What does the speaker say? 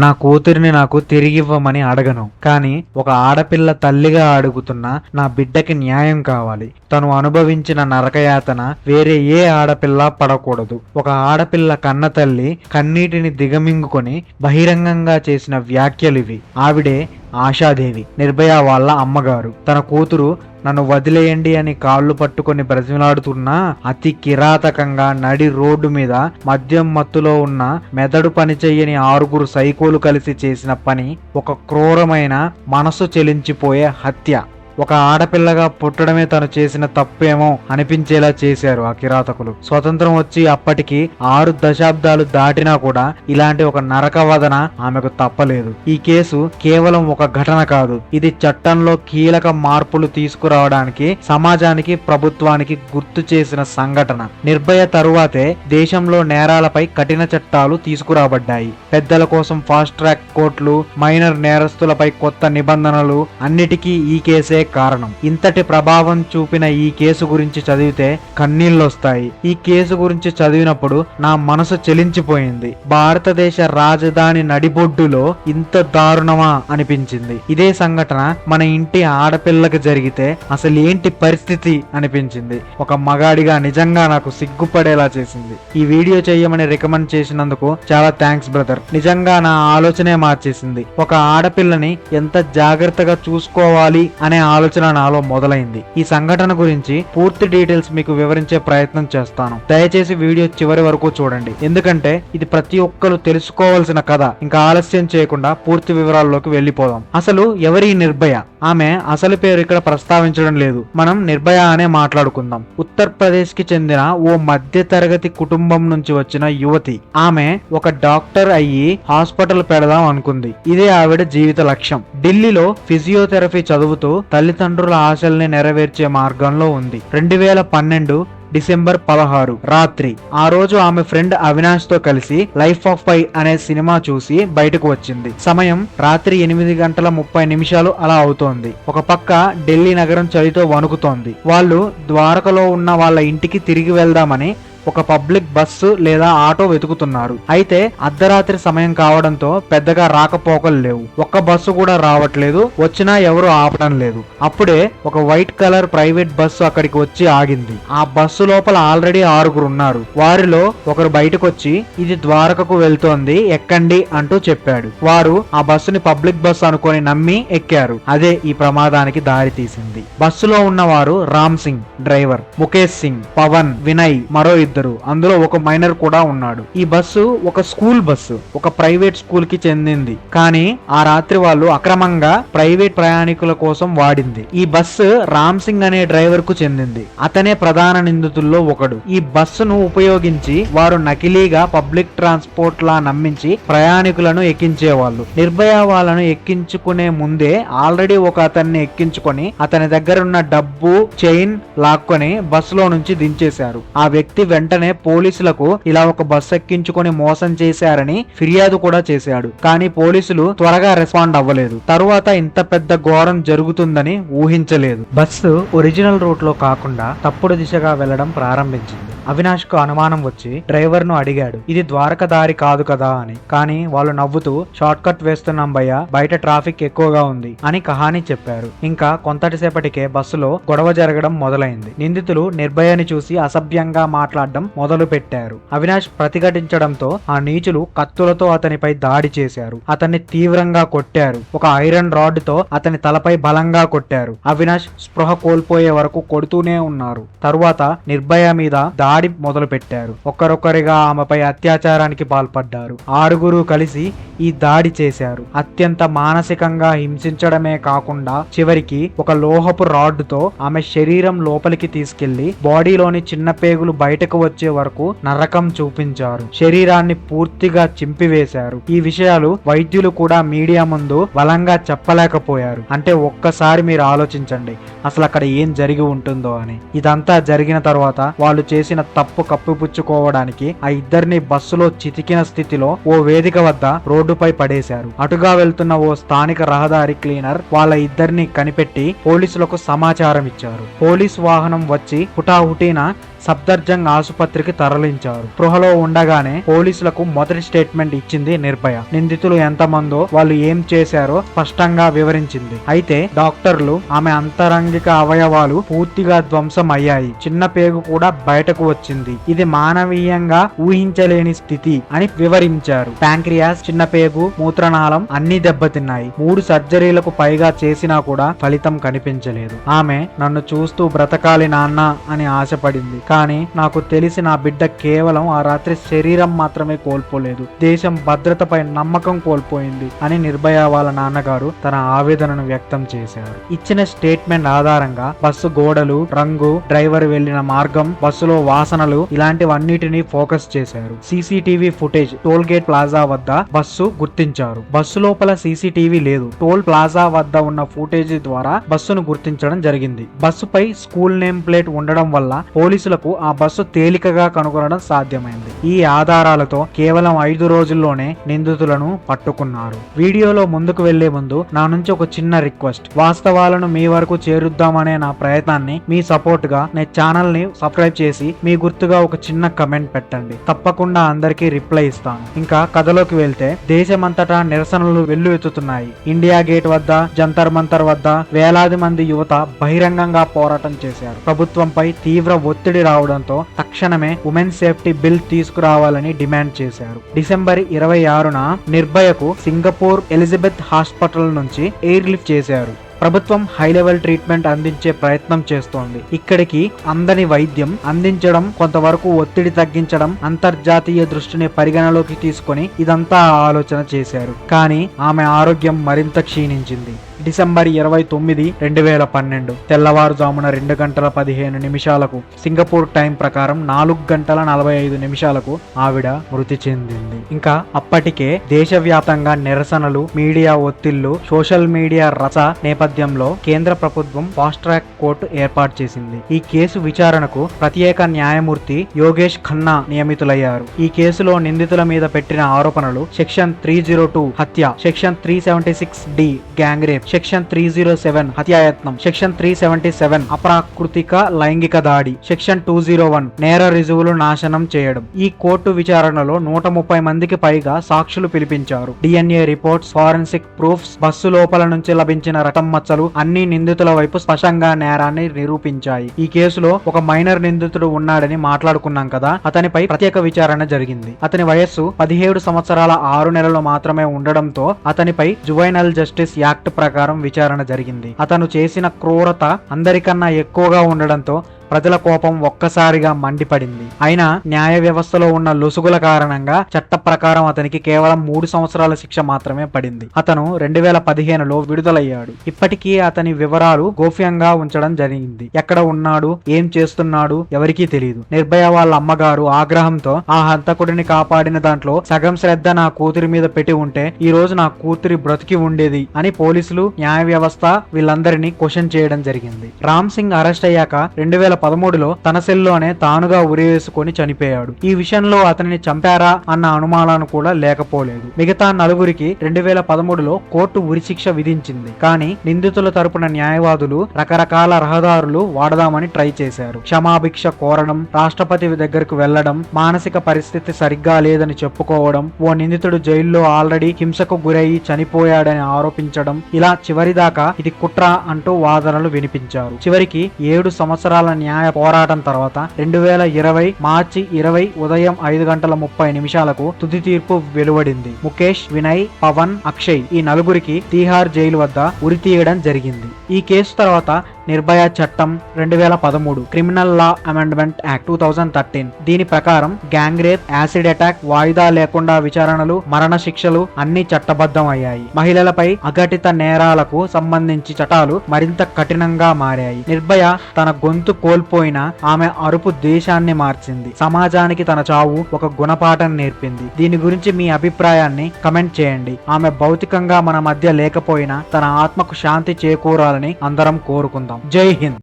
నా కూతురిని నాకు తిరిగివ్వమని అడగను. కానీ ఒక ఆడపిల్ల తల్లిగా అడుగుతున్న నా బిడ్డకి న్యాయం కావాలి. తను అనుభవించిన నరకయాతన వేరే ఏ ఆడపిల్ల పడకూడదు. ఒక ఆడపిల్ల కన్న తల్లి కన్నీటిని దిగమింగుకొని బహిరంగంగా చేసిన వ్యాఖ్యలివి ఆవిడే ఆశాదేవి నిర్భయ వాళ్ళ అమ్మగారు. తన కూతురు నన్ను వదిలేయండి అని కాళ్ళు పట్టుకొని బ్రతిమలాడుతున్నా అతి కిరాతకంగా నడి రోడ్డు మీద మద్యం మత్తులో ఉన్న మెదడు పనిచేయని ఆరుగురు సైకోలు కలిసి చేసిన పని ఒక క్రూరమైన మనసు చెలించిపోయే హత్య. ఒక ఆడపిల్లగా పుట్టడమే తను చేసిన తప్పేమో అనిపించేలా చేశారు ఆ కిరాతకులు. స్వతంత్రం వచ్చి అప్పటికి ఆరు దశాబ్దాలు దాటినా కూడా ఇలాంటి ఒక నరకవదన ఆమెకు తప్పలేదు. ఈ కేసు కేవలం ఒక ఘటన కాదు. ఇది చట్టంలో కీలక మార్పులు తీసుకురావడానికి సమాజానికి ప్రభుత్వానికి గుర్తు చేసిన సంఘటన. నిర్భయ తరువాతే దేశంలో నేరాలపై కఠిన చట్టాలు తీసుకురాబడ్డాయి. పెద్దల కోసం ఫాస్ట్ ట్రాక్ కోర్టులు మైనర్ నేరస్తులపై కొత్త నిబంధనలు అన్నిటికీ ఈ కేసే కారణం. ఇంతటి ప్రభావం చూపిన ఈ కేసు గురించి చదివితే కన్నీళ్ళొస్తాయి. ఈ కేసు గురించి చదివినప్పుడు నా మనసు చెలించిపోయింది. భారతదేశ రాజధాని నడిబొడ్డులో ఇంత దారుణమా అనిపించింది. ఇదే సంఘటన మన ఇంటి ఆడపిల్లకి జరిగితే అసలు ఏంటి పరిస్థితి అనిపించింది. ఒక మగాడిగా నిజంగా నాకు సిగ్గుపడేలా చేసింది. ఈ వీడియో చేయమని రికమెండ్ చేసినందుకు చాలా థ్యాంక్స్ బ్రదర్. నిజంగా నా ఆలోచనే మార్చేసింది. ఒక ఆడపిల్లని ఎంత జాగ్రత్తగా చూసుకోవాలి అనే ఆలోచన నాలో మొదలైంది. ఈ సంఘటన గురించి పూర్తి డీటెయిల్స్ మీకు వివరించే ప్రయత్నం చేస్తాను. దయచేసి వీడియో చివరి వరకు చూడండి. ఎందుకంటే ఇది ప్రతి ఒక్కరు తెలుసుకోవాల్సిన కథ. ఇంకా ఆలస్యం చేయకుండా పూర్తి వివరాల్లోకి వెళ్ళిపోదాం. అసలు ఎవరి నిర్భయ? ఆమె అసలు పేరు ఇక్కడ ప్రస్తావించడం లేదు. మనం నిర్భయ అనే మాట్లాడుకుందాం. ఉత్తరప్రదేశ్కి చెందిన ఓ మధ్య తరగతి కుటుంబం నుంచి వచ్చిన యువతి. ఆమె ఒక డాక్టర్ అయ్యి హాస్పిటల్ పెడదాం అనుకుంది. ఇదే ఆవిడ జీవిత లక్ష్యం. ఢిల్లీలో ఫిజియోథెరపీ చదువుతూ తల్లిదండ్రుల ఆశల్ని నెరవేర్చే మార్గంలో ఉంది. రెండు వేల పన్నెండు డిసెంబర్ పదహారు రాత్రి. ఆ రోజు ఆమె ఫ్రెండ్ అవినాష్తో కలిసి లైఫ్ ఆఫ్ పై అనే సినిమా చూసి బయటకు వచ్చింది. సమయం రాత్రి ఎనిమిది గంటల ముప్పై నిమిషాలు అలా అవుతోంది. ఒక పక్క ఢిల్లీ నగరం చలితో వణుకుతోంది. వాళ్ళు ద్వారకలో ఉన్న వాళ్ళ ఇంటికి తిరిగి వెళ్దామని ఒక పబ్లిక్ బస్సు లేదా ఆటో వెతుకుతున్నారు. అయితే అర్ధరాత్రి సమయం కావడంతో పెద్దగా రాకపోకలు లేవు. ఒక్క బస్సు కూడా రావట్లేదు. వచ్చినా ఎవరు ఆపడం లేదు. అప్పుడే ఒక వైట్ కలర్ ప్రైవేట్ బస్సు అక్కడికి వచ్చి ఆగింది. ఆ బస్సు లోపల ఆల్రెడీ ఆరుగురు ఉన్నారు. వారిలో ఒకరు బయటకు వచ్చి ఇది ద్వారకకు వెళ్తోంది ఎక్కండి అంటూ చెప్పాడు. వారు ఆ బస్సుని పబ్లిక్ బస్సు అనుకొని నమ్మి ఎక్కారు. అదే ఈ ప్రమాదానికి దారి తీసింది. బస్సులో ఉన్నవారు రామ్ సింగ్ డ్రైవర్ ముఖేష్ సింగ్ పవన్ వినయ్ మరో ఇద్దరు. అందులో ఒక మైనర్ కూడా ఉన్నాడు. ఈ బస్సు ఒక స్కూల్ బస్సు ఒక ప్రైవేట్ స్కూల్కి చెందింది. కానీ ఆ రాత్రి వాళ్ళు అక్రమంగా ప్రైవేట్ ప్రయాణికుల కోసం వాడింది. ఈ బస్సు రామ్ సింగ్ అనే డ్రైవర్కు చెందింది. అతనే ప్రధాన నిందితుల్లో ఒకడు. ఈ బస్సును ఉపయోగించి వారు నకిలీగా పబ్లిక్ ట్రాన్స్పోర్ట్ లా నమ్మించి ప్రయాణికులను ఎక్కించేవాళ్ళు. నిర్భయ వాళ్ళను ఎక్కించుకునే ముందే ఆల్రెడీ ఒక అతన్ని ఎక్కించుకొని అతని దగ్గర ఉన్న డబ్బు చైన్ లాక్కొని బస్సులో నుంచి దించేశారు. ఆ వ్యక్తి వెంటనే పోలీసులకు ఇలా ఒక బస్సు ఎక్కించుకొని మోసం చేశారని ఫిర్యాదు కూడా చేశాడు. కానీ పోలీసులు త్వరగా రెస్పాండ్ అవ్వలేదు. తరువాత ఇంత పెద్ద ఘోరం జరుగుతుందని ఊహించలేదు. బస్సు ఒరిజినల్ రూట్లో కాకుండా తప్పుడు దిశగా వెళ్ళడం ప్రారంభించింది. అవినాష్కు అనుమానం వచ్చి డ్రైవర్ను అడిగాడు. ఇది ద్వారక దారి కాదు కదా అని. కానీ వాళ్ళు నవ్వుతూ షార్ట్ కట్ వేస్తున్నాం భయ్య బయట ట్రాఫిక్ ఎక్కువగా ఉంది అని కహాని చెప్పారు. ఇంకా కొంతటిసేపటికే బస్సులో గొడవ జరగడం మొదలైంది. నిందితులు నిర్భయని చూసి అసభ్యంగా మాట్లాడడం మొదలు పెట్టారు అవినాష్ ప్రతిఘటించడంతో ఆ నీచులు కత్తులతో అతనిపై దాడి చేశారు. అతన్ని తీవ్రంగా కొట్టారు. ఒక ఐరన్ రాడ్తో అతని తలపై బలంగా కొట్టారు. అవినాష్ స్పృహ కోల్పోయే వరకు కొడుతూనే ఉన్నారు. తరువాత నిర్భయ మీద దాడి మొదలు పెట్టారు ఒక్కరొక్కరిగా ఆమెపై అత్యాచారానికి పాల్పడ్డారు. ఆరుగురు కలిసి ఈ దాడి చేశారు. అత్యంత మానసికంగా హింసించడమే కాకుండా చివరికి ఒక లోహపు రాడ్డుతో ఆమె శరీరం లోపలికి తీసుకెళ్ళి బాడీలోని చిన్న పేగులు బయటకు వచ్చే వరకు నరకం చూపించారు. శరీరాన్ని పూర్తిగా చింపివేశారు. ఈ విషయాలు వైద్యులు కూడా మీడియా ముందు బలంగా చెప్పలేకపోయారు. అంటే ఒక్కసారి మీరు ఆలోచించండి అసలు అక్కడ ఏం జరిగి ఉంటుందో అని. ఇదంతా జరిగిన తర్వాత వాళ్ళు చేసిన తప్పు కప్పిపుచ్చుకోవడానికి ఆ ఇద్దరిని బస్సులో చితికిన స్థితిలో ఓ వేదిక వద్ద రోడ్డుపై పడేశారు. అటుగా వెళ్తున్న ఓ స్థానిక రహదారి క్లీనర్ వాళ్ళ ఇద్దరిని కనిపెట్టి పోలీసులకు సమాచారం ఇచ్చారు పోలీస్ వాహనం వచ్చి హుటాహుటీన సఫ్దర్జంగ్ ఆసుపత్రికి తరలించారు. స్పృహలో ఉండగానే పోలీసులకు మొదటి స్టేట్మెంట్ ఇచ్చింది నిర్భయ. నిందితులు ఎంతమందో వాళ్ళు ఏం చేశారో స్పష్టంగా వివరించింది. అయితే డాక్టర్లు ఆమె అంతరంగిక అవయవాలు పూర్తిగా ధ్వంసం అయ్యాయి. చిన్న పేగు కూడా బయటకు వచ్చింది. ఇది మానవీయంగా ఊహించలేని స్థితి అని వివరించారు. ప్యాంక్రియాస్ చిన్న పేగు మూత్రనాళం అన్ని దెబ్బతిన్నాయి. మూడు సర్జరీలకు పైగా చేసినా కూడా ఫలితం కనిపించలేదు. ఆమె నన్ను చూస్తూ బ్రతకాలి నాన్న అని ఆశపడింది. కానీ నాకు తెలిసి నా బిడ్డ కేవలం ఆ రాత్రి శరీరం మాత్రమే కోల్పోలేదు. దేశం భద్రతపై నమ్మకం కోల్పోయింది అని నిర్భయ వాళ్ళ నాన్నగారు తన ఆవేదనను వ్యక్తం చేశారు. ఇచ్చిన స్టేట్మెంట్ ఆధారంగా బస్సు గోడలు రంగు డ్రైవర్ వెళ్ళిన మార్గం బస్సులో వాసనలు ఇలాంటివన్నిటిని ఫోకస్ చేశారు. CCTV footage toll gate plaza వద్ద బస్సు గుర్తించారు. బస్సు లోపల సీసీటీవీ లేదు. టోల్ ప్లాజా వద్ద ఉన్న ఫుటేజ్ ద్వారా బస్సును గుర్తించడం జరిగింది. బస్సుపై స్కూల్ నేమ్ ప్లేట్ ఉండడం వల్ల పోలీసులకు ఆ బస్సు తేలికగా కనుగొనడం సాధ్యమైంది. ఈ ఆధారాలతో కేవలం ఐదు రోజుల్లోనే నిందితులను పట్టుకున్నారు. వీడియోలో ముందుకు వెళ్ళే ముందు నా నుంచి ఒక చిన్న రిక్వెస్ట్. వాస్తవాలను మీ వరకు చేరుద్దామనే నా ప్రయత్నాన్ని మీ సపోర్ట్గా నా ఛానల్ని సబ్స్క్రైబ్ చేసి మీ గుర్తుగా ఒక చిన్న కమెంట్ పెట్టండి. తప్పకుండా అందరికీ రిప్లై ఇస్తాను. ఇంకా కథలోకి వెళ్తే దేశమంతటా నిరసనలు వెల్లువెత్తుతున్నాయి ఇండియా గేట్ వద్ద జంతర్ మంతర్ వద్ద వేలాది మంది యువత బహిరంగంగా పోరాటం చేశారు. ప్రభుత్వంపై తీవ్ర ఒత్తిడి రావడంతో తక్షణమే ఉమెన్ సేఫ్టీ బిల్ తీసుకురావాలని డిమాండ్ చేశారు. డిసెంబర్ ఇరవై ఆరున నిర్భయకు సింగపూర్ ఎలిజబెత్ హాస్పిటల్ నుంచి ఎయిర్ లిఫ్ట్ చేశారు. ప్రభుత్వం హై లెవెల్ ట్రీట్మెంట్ అందించే ప్రయత్నం చేస్తోంది. ఇక్కడికి అందని వైద్యం అందించడం కొంతవరకు ఒత్తిడి తగ్గించడం అంతర్జాతీయ దృష్టిని పరిగణలోకి తీసుకొని ఇదంతా ఆలోచన చేశారు. కానీ ఆమె ఆరోగ్యం మరింత క్షీణించింది. డిసెంబర్ ఇరవై తొమ్మిది రెండు వేల పన్నెండు. తెల్లవారుజామున రెండు గంటల పదిహేను నిమిషాలకు సింగపూర్ టైం ప్రకారం నాలుగు గంటల నలభై ఐదు నిమిషాలకు ఆవిడ మృతి చెందింది. ఇంకా అప్పటికే దేశవ్యాప్తంగా నిరసనలు మీడియా ఒత్తిళ్ళు సోషల్ మీడియా రచ నేపథ్యంలో కేంద్ర ప్రభుత్వం ఫాస్ట్ ట్రాక్ కోర్టు ఏర్పాటు చేసింది. ఈ కేసు విచారణకు ప్రత్యేక న్యాయమూర్తి యోగేష్ ఖన్నా నియమితులయ్యారు. ఈ కేసులో నిందితుల మీద పెట్టిన ఆరోపణలు సెక్షన్ త్రీ జీరో టూ హత్య section three seventy six D gang rape section three zero seven హత్యాయత్నం. సెక్షన్ త్రీ సెవెంటీ సెవెన్ అప్రాకృతిక లైంగిక దాడి. సెక్షన్ టూ జీరో వన్ నేర రుజువులు నాశనం చేయడం. ఈ కోర్టు విచారణలో నూట ముప్పై మందికి పైగా సాక్షులు పిలిపించారు. DNA reports forensic proofs bus లోపల నుంచి లభించిన రక్తం మచ్చలు అన్ని నిందితుల వైపు స్పష్టంగా నేరాన్ని నిరూపించాయి. ఈ కేసులో ఒక మైనర్ నిందితుడు ఉన్నాడని మాట్లాడుకున్నాం కదా అతనిపై ప్రత్యేక విచారణ జరిగింది. అతని వయస్సు పదిహేడు సంవత్సరాల ఆరు నెలలు మాత్రమే ఉండడంతో అతనిపై జువైనల్ జస్టిస్ యాక్ట్ ప్రకారం విచారణ జరిగింది. అతను చేసిన క్రూరత అందరికన్నా ఎక్కువగా ఉండడంతో ప్రజల కోపం ఒక్కసారిగా మండిపడింది. అయినా న్యాయ వ్యవస్థలో ఉన్న లొసుగుల కారణంగా చట్ట ప్రకారం అతనికి కేవలం మూడు సంవత్సరాల శిక్ష మాత్రమే పడింది. అతను రెండు వేల పదిహేనులో విడుదలయ్యాడు. ఇప్పటికీ అతని వివరాలు గోప్యంగా ఉంచడం జరిగింది. ఎక్కడ ఉన్నాడు? ఏం చేస్తున్నాడు? ఎవరికీ తెలియదు నిర్భయ వాళ్ళ అమ్మగారు ఆగ్రహంతో ఆ హంతకుడిని కాపాడిన దాంట్లో సగం శ్రద్ధ నా కూతురి మీద పెట్టి ఉంటే ఈ రోజు నా కూతురి బ్రతికి ఉండేది అని పోలీసులు న్యాయ వ్యవస్థ వీళ్ళందరినీ క్వశ్చన్ చేయడం జరిగింది. రామ్ సింగ్ అరెస్ట్ అయ్యాక రెండు వేల పదమూడులో తన సెల్లోనే తానుగా ఉరివేసుకొని చనిపోయాడు. ఈ విషయంలో అతనిని చంపారా అన్న అనుమానాలు కూడా లేకపోలేదు. మిగతా నలుగురికి రెండు వేల పదమూడులో కోర్టు ఉరిశిక్ష విధించింది. కానీ నిందితుల తరపున న్యాయవాదులు రకరకాల రహదారులు వాడదామని ట్రై చేశారు. క్షమాభిక్ష కోరడం రాష్ట్రపతి దగ్గరకు వెళ్ళడం మానసిక పరిస్థితి సరిగ్గా లేదని చెప్పుకోవడం ఓ నిందితుడు జైల్లో ఆల్రెడీ హింసకు గురయ్యి చనిపోయాడని ఆరోపించడం ఇలా చివరిదాకా ఇది కుట్ర అంటూ వాదనలు వినిపించారు. చివరికి ఏడు సంవత్సరాల న్యాయ న్యాయ పోరాటం తర్వాత రెండు వేల ఇరవై మార్చి ఇరవై ఉదయం ఐదు గంటల ముప్పై నిమిషాలకు తుది తీర్పు వెలువడింది. ముఖేష్ వినయ్ పవన్ అక్షయ్ ఈ నలుగురికి తీహార్ జైలు వద్ద ఉరి తీయడం జరిగింది. ఈ కేసు తర్వాత నిర్భయ చట్టం రెండు వేల పదమూడు criminal law amendment act two thousand thirteen. దీని ప్రకారం గ్యాంగ్ రేప్ యాసిడ్ అటాక్ వాయిదా లేకుండా విచారణలు మరణ శిక్షలు అన్ని చట్టబద్ధం అయ్యాయి మహిళలపై అఘటిత నేరాలకు సంబంధించి చట్టాలు మరింత కఠినంగా మారాయి. నిర్భయ తన గొంతు కోల్పోయిన ఆమె అరుపు దేశాన్ని మార్చింది. సమాజానికి తన చావు ఒక గుణపాఠం నేర్పింది. దీని గురించి మీ అభిప్రాయాన్ని కమెంట్ చేయండి. ఆమె భౌతికంగా మన మధ్య లేకపోయినా తన ఆత్మకు శాంతి చేకూరాలని అందరం కోరుకుందాం. സ്വന്തം ജയ് ഹിന്ദ്